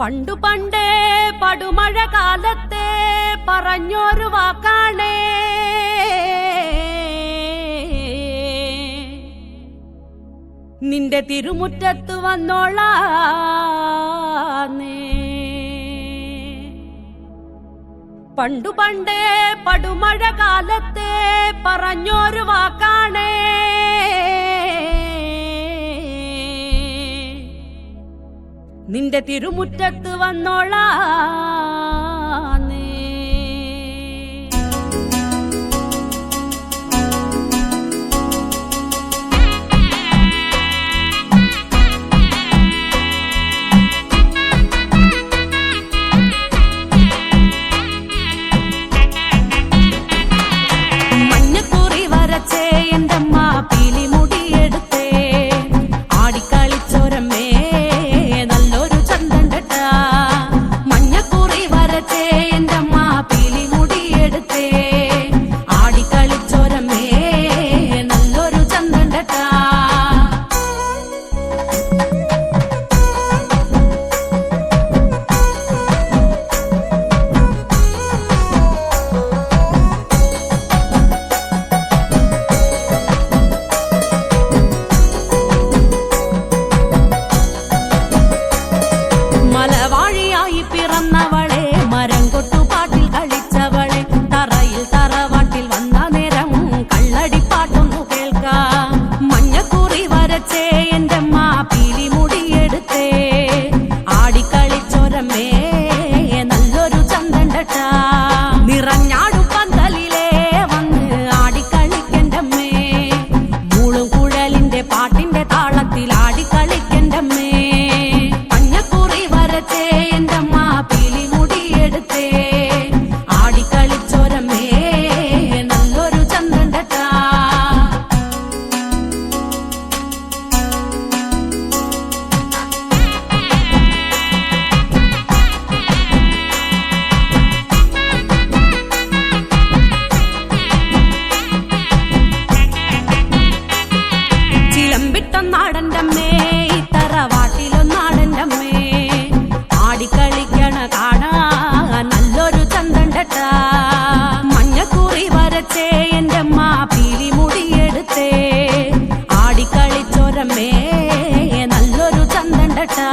പണ്ടു പണ്ടേ പടുമഴ കാലത്തെ പറഞ്ഞൊരു വാക്കാണേ. നിന്റെ തിരുമുറ്റത്ത് വന്നോളാന്നേ. പണ്ടു പണ്ടേ പടുമഴ കാലത്തെ പറഞ്ഞൊരു വാക്കാണേ. നിന്റെ തിരുമുറ്റത്ത് വന്നോളാന്നേ பிறந்தவள் ചിലമ്പിട്ടൊന്നാടന്റമ്മേ ഇത്തറവാട്ടിലൊന്നാടന്റമ്മേ ആടിക്കളിക്കണ കാണാ നല്ലൊരു ചന്തണ്ടട്ടാ. മഞ്ഞക്കൂറി വരച്ചേ എന്റെ അമ്മ പീലിമുടിയെടുത്തേ ആടിക്കളിച്ചൊരമ്മേ നല്ലൊരു ചന്തണ്ടട്ടാ.